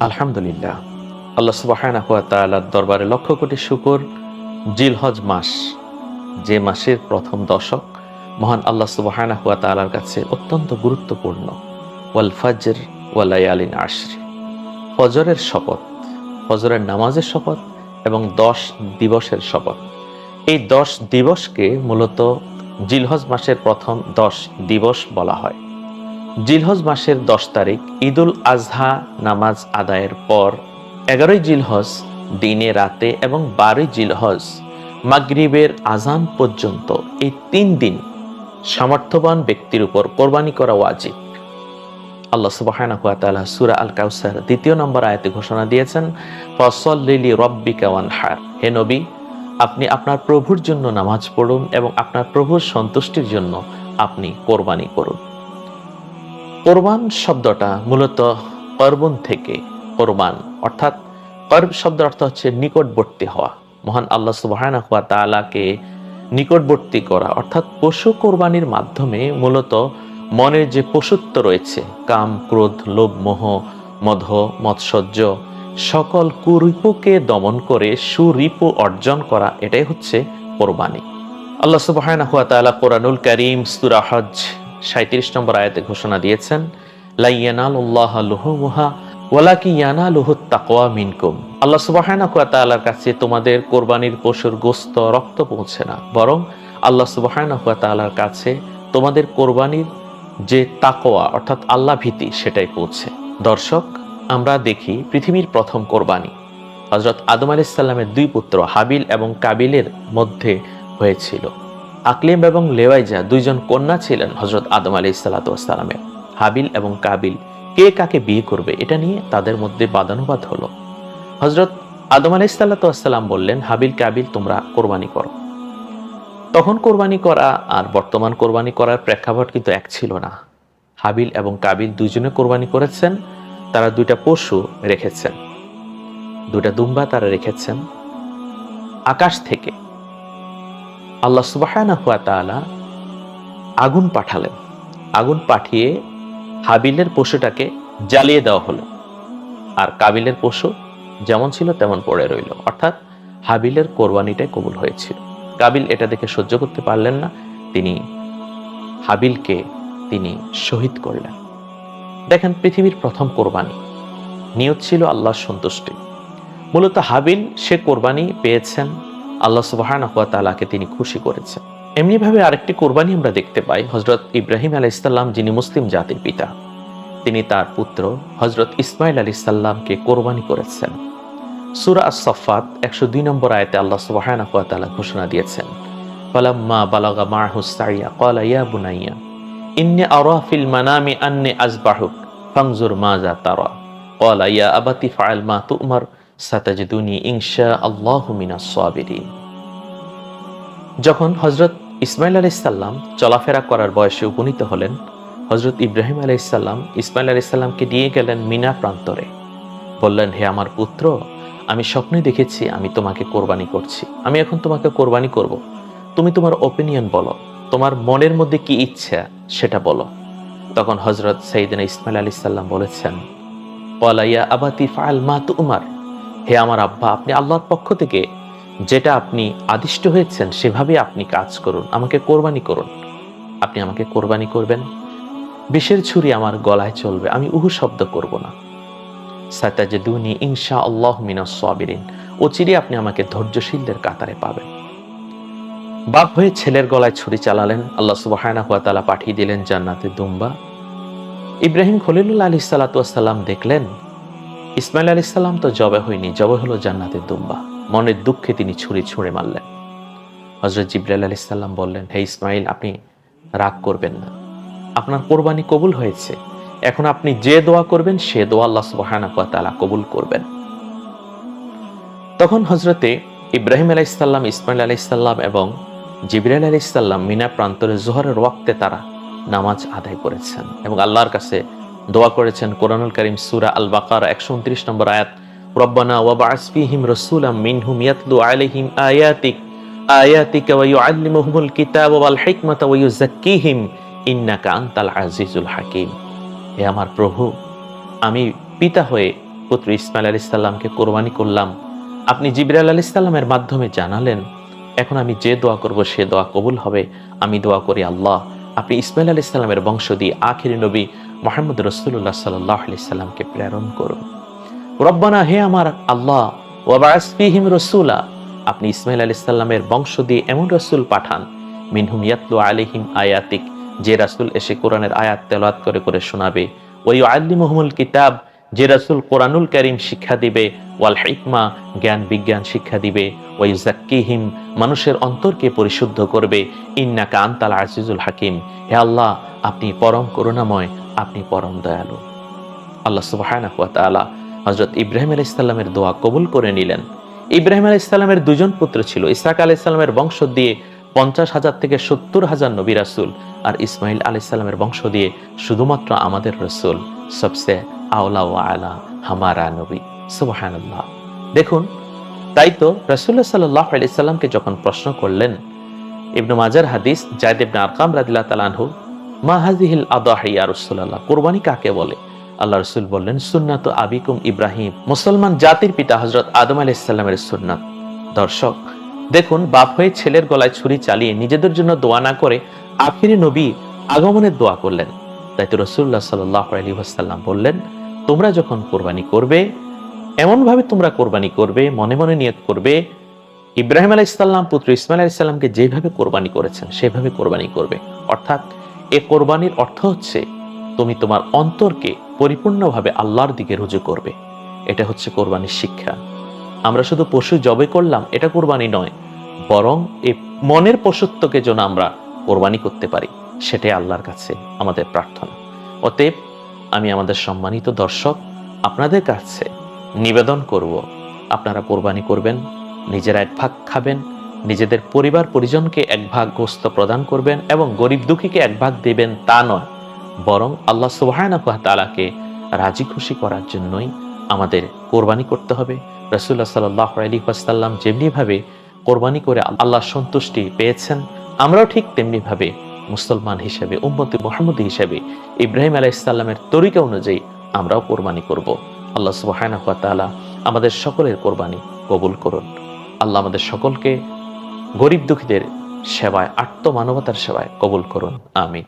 আলহামদুলিল্লাহ। আল্লাহ সুবাহানা হুয়া তালার দরবারে লক্ষ কোটি শুকর। জিলহজ মাস, যে মাসের প্রথম দশক, মহান আল্লাহ সুবাহানা হুয়া তালার কাছে অত্যন্ত গুরুত্বপূর্ণ। ওয়াল ফাজর ওয়ালায়ালিন আশরি। ফজরের শপথ, ফজরের নামাজের শপথ এবং দশ দিবসের শপথ। এই দশ দিবসকে মূলত জিলহজ মাসের প্রথম দশ দিবস বলা হয়। জিলহজ মাসের দশ তারিখ, ঈদুল আজহা নামাজ আদায়ের পর এগারোই জিলহজ দিনে রাতে এবং বারোই জিলহজ মাগরিবের আজান পর্যন্ত এই তিন দিন সামর্থ্যবান ব্যক্তির উপর কোরবানি করা ওয়াজিব। আল্লাহ তাআলা সূরা আল কাউসার দ্বিতীয় নম্বর আয়াতে ঘোষণা দিয়েছেন ফসল্লিলি রব্বিকা ওয়ানহার। হে নবী, আপনি আপনার প্রভুর জন্য নামাজ পড়ুন এবং আপনার প্রভুর সন্তুষ্টির জন্য আপনি কোরবানি করুন। কোরবান শব্দটা মূলত কর্বন থেকে কোরবান, অর্থাৎ কর্ব শব্দের অর্থ হচ্ছে নিকটবর্তী হওয়া। মহান আল্লাহ সুবহানাহু ওয়া তাআলাকে নিকটবর্তী করা, অর্থাৎ পশু কোরবানির মাধ্যমে মূলত মনের যে পশুত্ব রয়েছে, কাম, ক্রোধ, লোভ, মোহ মধ মৎসর্য সকল কুরিপুকে দমন করে সুরিপু অর্জন করা, এটাই হচ্ছে কোরবানি। আল্লাহ সুবহানাহু ওয়া তাআলা কোরআনুল কারীম সূরা 37 নম্বর আয়াতে ঘোষণা দিয়েছেন, লা ইয়ানালুল্লাহ লুহুমুহা ওয়ালাকি ইয়ানালুহু তাকওয়া মিনকুম। আল্লাহ ওয়া তাআলার কাছে তোমাদের কোরবানির পশুর গোস্ত, রক্ত পৌঁছে না, বরং আল্লাহ ওয়া তাআলার কাছে তোমাদের কোরবানির যে তাকওয়া, অর্থাৎ আল্লাহ ভীতি, সেটাই পৌঁছে। দর্শক, আমরা দেখি পৃথিবীর প্রথম কোরবানি। হজরত আদম আলাইসাল্লামের দুই পুত্র হাবিল এবং কাবিলের মধ্যে হয়েছিল। আকলিম এবং লেওয়াইজা দুইজন কন্যা ছিলেন হজরত আদম আলি সাল্লাতামের হাবিল এবং কাবিল, কে কাকে বিয়ে করবে এটা নিয়ে তাদের মধ্যে বাদানুবাদ হলো। হজরত আদম আলি সাল্লাতাম বললেন, হাবিল, কাবিল, তোমরা কোরবানি করো। তখন কোরবানি করা আর বর্তমান কোরবানি করার প্রেক্ষাপট কিন্তু এক ছিল না। হাবিল এবং কাবিল দুজনে কোরবানি করেছেন, তারা দুইটা পশু রেখেছেন। দুটা দুম্বা তারা রেখেছেন। আকাশ থেকে আল্লাহ সুবাহানা হুয়া তাআলা আগুন পাঠালেন। আগুন পাঠিয়ে হাবিলের পশুটাকে জ্বালিয়ে দেওয়া হলো। আর কাবিলের পশু যেমন ছিল তেমন পড়ে রইল। অর্থাৎ হাবিলের কোরবানিটাই কবুল হয়েছিল। কাবিল এটা দেখে সহ্য করতে পারলেন না। তিনি হাবিলকে তিনি শহীদ করলেন। দেখেন পৃথিবীর প্রথম কোরবানি। নিয়ত ছিল আল্লাহর সন্তুষ্টি। মূলত হাবিল সে কোরবানি পেয়েছেন আল্লাহ সুবাহানা তালাকে তিনি খুশি করেছেন। এমনিভাবে আরেকটি কোরবানি আমরা দেখতে পাই হজরত ইব্রাহিম আলাহ ইসাল্লাম যিনি মুসলিম জাতির পিতা। তিনি তার পুত্র হজরত ইসমাইল আলী সাল্লামকে কোরবানি করেছেন। সুরা সফাত একশো দুই নম্বর আয়তে আল্লাহ সুবাহানা তালা ঘোষণা দিয়েছেন, ফালাম্মা বালাগা সাতাজিদুনি ইনশা আল্লাহু সাবিরিন। যখন হজরত ইসমাইল আলাইসাল্লাম চলাফেরা করার বয়সে উপনীত হলেন হজরত ইব্রাহিম আলাইসাল্লাম ইসমাইল আলাইসাল্লামকে নিয়ে গেলেন মিনা প্রান্তরে। বললেন, হে আমার পুত্র, আমি স্বপ্নে দেখেছি, আমি তোমাকে কোরবানি করছি। আমি এখন তোমাকে কোরবানি করব। তুমি তোমার ওপিনিয়ন বলো। তোমার মনের মধ্যে কি ইচ্ছা, সেটা বলো। তখন হজরত সঈদিন ইসমাইল আলী সাল্লাম বলেছেন পলাইয়া আবাতি ফাল মা উমার হে আমার আব্বা, আপনি আল্লাহর পক্ষ থেকে যেটা আপনি আদিষ্ট হয়েছেন, সেভাবে আপনি কাজ করুন, আমাকে কোরবানি করুন। আপনি আমাকে কোরবানি করবেন, বিষের ছুরি আমার গলায় চলবে, আমি উহু শব্দ করব না। সাতাজেদুনি ইনশা আল্লাহ মিনাস ও চিরে আপনি আমাকে ধৈর্যশীলদের কাতারে পাবেন। বাপ হয়ে ছেলের গলায় ছুরি চালালেন, আল্লাহ সুবাহানা হুয়া তালা পাঠিয়ে দিলেন জান্নাতে দুম্বা। ইব্রাহিম খলিলুল্লাহ আলি সাল্লাতাম দেখলেন ইসমাইল আলী সাল্লাম তো জবে হয়নি, জবে হলো জান্নাতের দুম্বা। মনের দুঃখে তিনি ছুরি ছুঁড়ে মারলেন। হজরত জিব্রাইল আলী সাল্লাম বললেন, হে ইসমাইল, আপনি রাগ করবেন না। আপনার কোরবানি কবুল হয়েছে। এখন আপনি যে দোয়া করবেন, সে দোয়া আল্লাহ সুবাহানা কবুল করবেন। তখন হজরতে ইব্রাহিম আলাইসাল্লাম ইসমাইল আলাইসাল্লাম এবং জিবরাইল আলাইসাল্লাম মিনা প্রান্তরে জোহরের ওয়াক্তে তারা নামাজ আদায় করেছেন এবং আল্লাহর কাছে দোয়া করেছেন কোরআনুল করিম সুরা আল বাকার একশো উনত্রিশ নম্বর আয়াত, রব্বানা রাসূলাম মিনহুম ইয়াতলু আয়াতিক কিতাব ওয়াল আজিজুল হাকিম। হে আমার প্রভু, আমি পিতা হয়ে পুত্র ইসমাইল আলী ইসলামকে কোরবানি করলাম। আপনি জিবরাল আলী ইসলামের মাধ্যমে জানালেন, এখন আমি যে দোয়া করব, সে দোয়া কবুল হবে। আমি দোয়া করি আল্লাহ। আপনি ইসমাইল আলী ইসলামের বংশ দিয়ে আখিরি নবী মোহাম্মদ রসুল্লাহ সাল্লাহ সাল্লামকে প্রেরণ করুন। রব্বানা, হে আমার আল্লাহ ওয়াবাসফিহিম রসুলা, আপনি ইসমাইল আলী সাল্লামের বংশ দিয়ে এমন রসুল পাঠান, মিনহুম ইয়াতলু আলিহিম আয়াতিক, যে রাসুল এসে কোরআনের আয়াত তেলাত করে করে শোনাবে। ওই আল্লিমহমুল কিতাব, যে রাসুল কোরআনুল করিম শিক্ষা দিবে, ওয়াল হিকমা, জ্ঞান বিজ্ঞান শিক্ষা দিবে। ওই জাক্কিহিম মানুষের অন্তরকে পরিশুদ্ধ করবে। ইন্নাকা আন্তাল আজিজুল হাকিম, হে আল্লাহ, আপনি পরম করুণাময় আপনি পরম দয়ালু। আল্লাহ তাআলা হজরত ইব্রাহিম আলাইহিস সালামের দোয়া কবুল করে নিলেন। ইব্রাহিম আলাইহিস সালামের দুজন পুত্র ছিল, ইসহাক আলাইহিস সালামের বংশ দিয়ে পঞ্চাশ হাজার থেকে সত্তর হাজার নবী রাসুল আর ইসমাইল আলাইহিস সালামের বংশ দিয়ে শুধুমাত্র আমাদের রসুল সবসে আওলা ওয়া আলা হামারা নবী। সুবহানাল্লাহ। দেখুন, তাই তো রাসূলুল্লাহ সাল্লাল্লাহু আলাইহি সাল্লামকে যখন প্রশ্ন করলেন, ইবনু মাজার হাদিস জায়দ ইবনে আরকাম রাদিয়াল্লাহু তাআলা আনহু মা হাযিহিল আদাহি রাসূলুল্লাহ? কুরবানি কাকে বলে? আল্লাহ রসুল বললেন, সুন্নাত আবিকুম ইব্রাহিম। মুসলমান জাতির পিতা হজরত আদম আলাইহিস সালামের সুন্নাত। দর্শক, দেখুন, বাপ হয়ে ছেলের গলায় ছুরি চালিয়ে নিজেদের জন্য দোয়া না করে আখিরি নবী আগমনের দোয়া করলেন। তাই তো রসুল্লাহ সাল্লাহ আলী বললেন, তোমরা যখন কোরবানি করবে, এমনভাবে তোমরা কোরবানি করবে, মনে মনে নিয়ত করবে, ইব্রাহিম আলাহ ইসলাম পুত্র ইসমাইল আলাহ ইসলামকে যেভাবে কোরবানি করেছেন, সেভাবে কোরবানি করবে। অর্থাৎ এ কোরবানির অর্থ হচ্ছে, তুমি তোমার অন্তরকে পরিপূর্ণভাবে আল্লাহর দিকে রুজু করবে। এটা হচ্ছে কোরবানির শিক্ষা। আমরা শুধু পশু জবে করলাম, এটা কোরবানি নয়, বরং এই মনের পশুত্বকে যেন আমরা কোরবানি করতে পারি, সেটাই আল্লাহর কাছে আমাদের প্রার্থনা। অতএব, আমি আমাদের সম্মানিত দর্শক, আপনাদের কাছে নিবেদন করব, আপনারা কোরবানি করবেন, নিজেরা এক ভাগ খাবেন নিজেদের পরিবার পরিজনকে এক ভাগ গোস্ত প্রদান করবেন এবং গরিব দুঃখীকে এক ভাগ দেবেন তা নয়। বরং আল্লাহ সুবাহানা তালাকে রাজি খুশি করার জন্যই আমাদের কোরবানি করতে হবে। রসুল্লাহ সাল্লাহ আলী ওয়াসাল্লাম যেমনিভাবে কোরবানি করে আল্লাহ সন্তুষ্টি পেয়েছেন, আমরাও ঠিক তেমনিভাবে মুসলমান হিসেবে, উম্মতি মোহাম্মদ হিসেবে ইব্রাহিম আলাহ ইসলামের তরিকা অনুযায়ী আমরাও কোরবানি করব। আল্লাহ সুবাহানা তালা আমাদের সকলের কোরবানি কবুল করুন। আল্লাহ আমাদের সকলকে গরিব দুঃখীদের সেবায় আত্মমানবতার সেবায় কবুল করুন। আমিন।